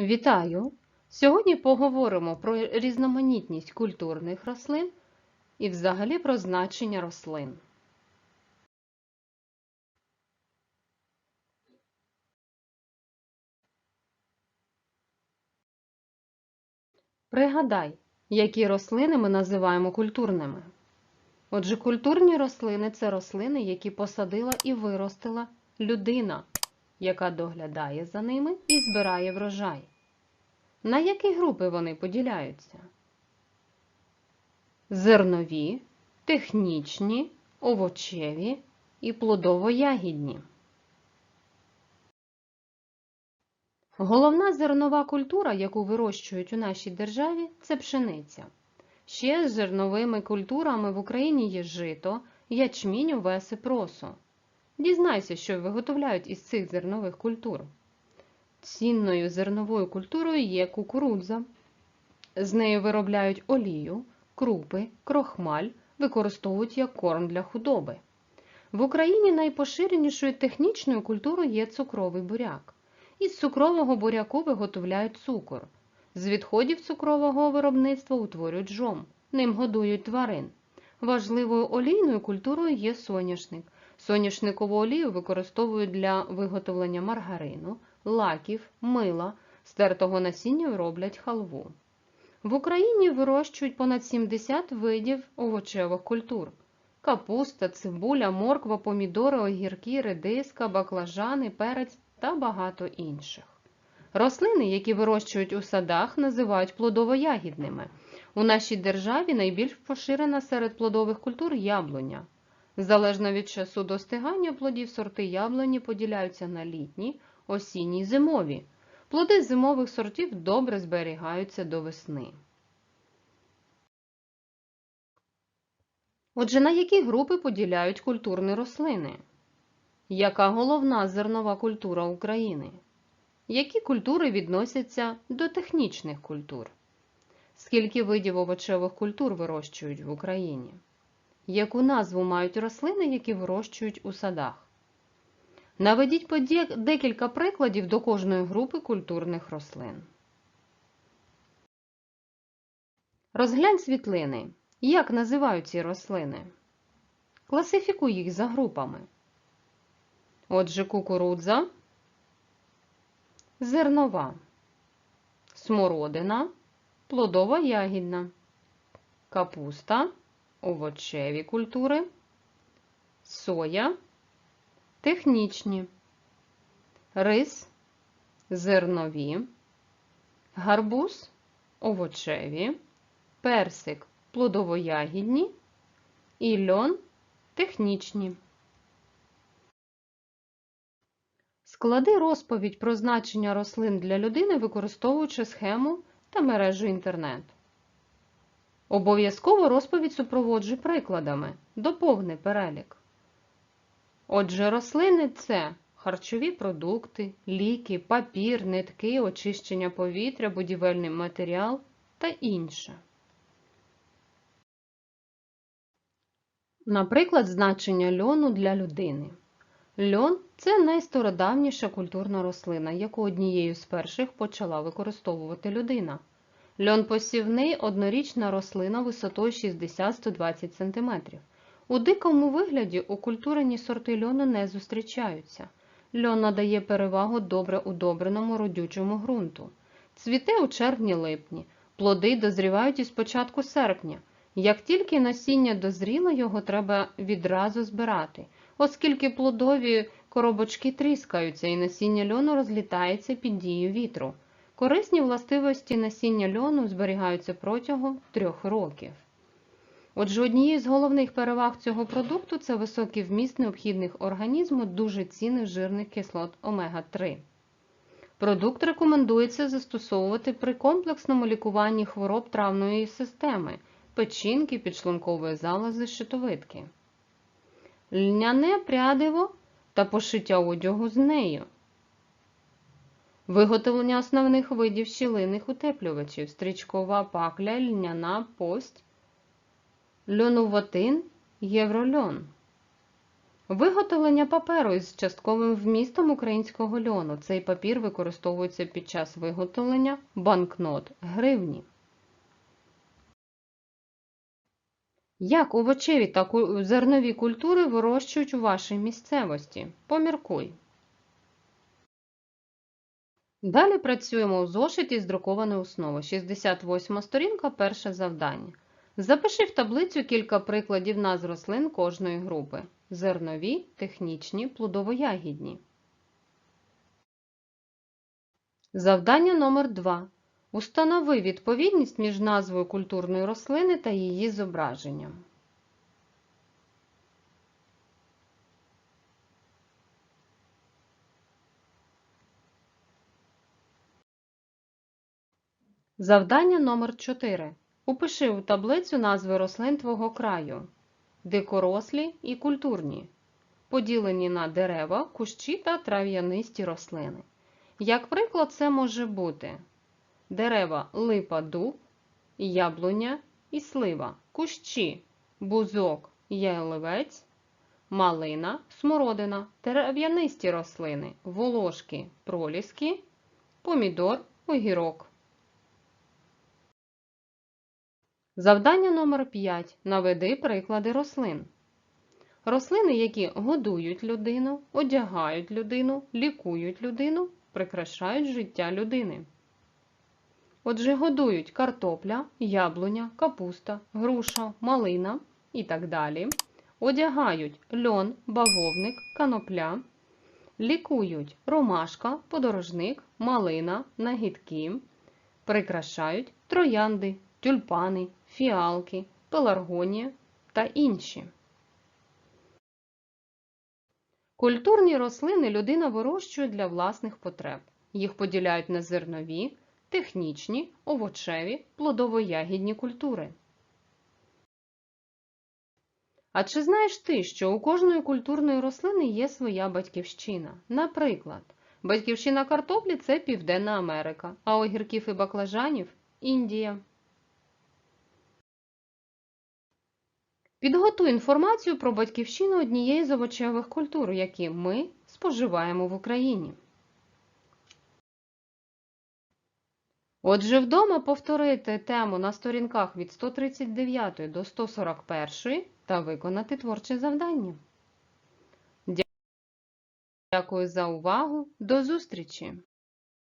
Вітаю! Сьогодні поговоримо про різноманітність культурних рослин і взагалі про значення рослин. Пригадай, які рослини ми називаємо культурними. Отже, культурні рослини це рослини, які посадила і виростила людина, яка доглядає за ними і збирає врожай. На які групи вони поділяються? Зернові, технічні, овочеві і плодово-ягідні. Головна зернова культура, яку вирощують у нашій державі, це пшениця. Ще з зерновими культурами в Україні є жито, ячмінь, овес і просо. Дізнайся, що виготовляють із цих зернових культур. Цінною зерновою культурою є кукурудза. З нею виробляють олію, крупи, крохмаль, використовують як корм для худоби. В Україні найпоширенішою технічною культурою є цукровий буряк. Із цукрового буряку виготовляють цукор. З відходів цукрового виробництва утворюють жом, ним годують тварин. Важливою олійною культурою є соняшник. Соняшникову олію використовують для виготовлення маргарину, лаків, мила, стертого насіння роблять халву. В Україні вирощують понад 70 видів овочевих культур: капуста, цибуля, морква, помідори, огірки, редиска, баклажани, перець та багато інших. Рослини, які вирощують у садах, називають плодово-ягідними. У нашій державі найбільш поширена серед плодових культур яблуня. Залежно від часу достигання плодів, сорти яблуні поділяються на літні, осінні й зимові. Плоди зимових сортів добре зберігаються до весни. Отже, на які групи поділяють культурні рослини? Яка головна зернова культура України? Які культури відносяться до технічних культур? Скільки видів овочевих культур вирощують в Україні? Яку назву мають рослини, які вирощують у садах? Наведіть декілька прикладів до кожної групи культурних рослин. Розглянь світлини. Як називають ці рослини? Класифікуй їх за групами. Отже, кукурудза, зернова, смородина, плодова ягідна, капуста, овочеві культури, соя, технічні, рис, зернові, гарбуз, овочеві, персик, плодово-ягідні і льон технічні. Склади розповідь про значення рослин для людини, використовуючи схему та мережу інтернет. Обов'язково розповідь супроводжуй прикладами. Доповни перелік. Отже, рослини це харчові продукти, ліки, папір, нитки, очищення повітря, будівельний матеріал та інше. Наприклад, значення льону для людини. Льон це найстародавніша культурна рослина, яку однією з перших почала використовувати людина. Льон посівний однорічна рослина висотою 60-120 см. У дикому вигляді окультурені сорти льону не зустрічаються. Льон надає перевагу добре удобреному родючому ґрунту. Цвіте у червні-липні, плоди дозрівають із початку серпня. Як тільки насіння дозріло, його треба відразу збирати, оскільки плодові коробочки тріскаються і насіння льону розлітається під дією вітру. Корисні властивості насіння льону зберігаються протягом трьох років. Отже, однією з головних переваг цього продукту це високий вміст необхідних організму дуже цінних жирних кислот омега-3. Продукт рекомендується застосовувати при комплексному лікуванні хвороб травної системи, печінки, підшлункової залози, щитовидки. Льняне прядиво та пошиття одягу з нею. Виготовлення основних видів щілинних утеплювачів, стрічкова пакля, льняна пость, льонуватин, єврольон. Виготовлення паперу із частковим вмістом українського льону. Цей папір використовується під час виготовлення банкнот гривні. Як овочеві та зернові культури вирощують у вашій місцевості? Поміркуй. Далі працюємо у зошиті з друкованої основи. 68 сторінка, перше завдання. Запиши в таблицю кілька прикладів назв рослин кожної групи. Зернові, технічні, плодово-ягідні. Завдання номер 2. Установи відповідність між назвою культурної рослини та її зображенням. Завдання номер 4. Упиши у таблицю назви рослин твого краю. Дикорослі і культурні. Поділені на дерева, кущі та трав'янисті рослини. Як приклад, це може бути дерева липа дуб, яблуня і слива, кущі, бузок, ялевець, малина, смородина, трав'янисті рослини, волошки, проліски, помідор, огірок. Завдання номер 5. Наведи приклади рослин. Рослини, які годують людину, одягають людину, лікують людину, прикрашають життя людини. Отже, годують картопля, яблуня, капуста, груша, малина і так далі. Одягають льон, бавовник, канопля. Лікують ромашка, подорожник, малина, нагідки. Прикрашають троянди, тюльпани, фіалки, пеларгонія та інші. Культурні рослини людина вирощує для власних потреб. Їх поділяють на зернові, технічні, овочеві, плодово-ягідні культури. А чи знаєш ти, що у кожної культурної рослини є своя батьківщина? Наприклад, батьківщина картоплі це Південна Америка, а огірків і баклажанів Індія. Підготуй інформацію про батьківщину однієї з овочевих культур, які ми споживаємо в Україні. Отже, вдома повторити тему на сторінках від 139 до 141 та виконати творче завдання. Дякую за увагу. До зустрічі!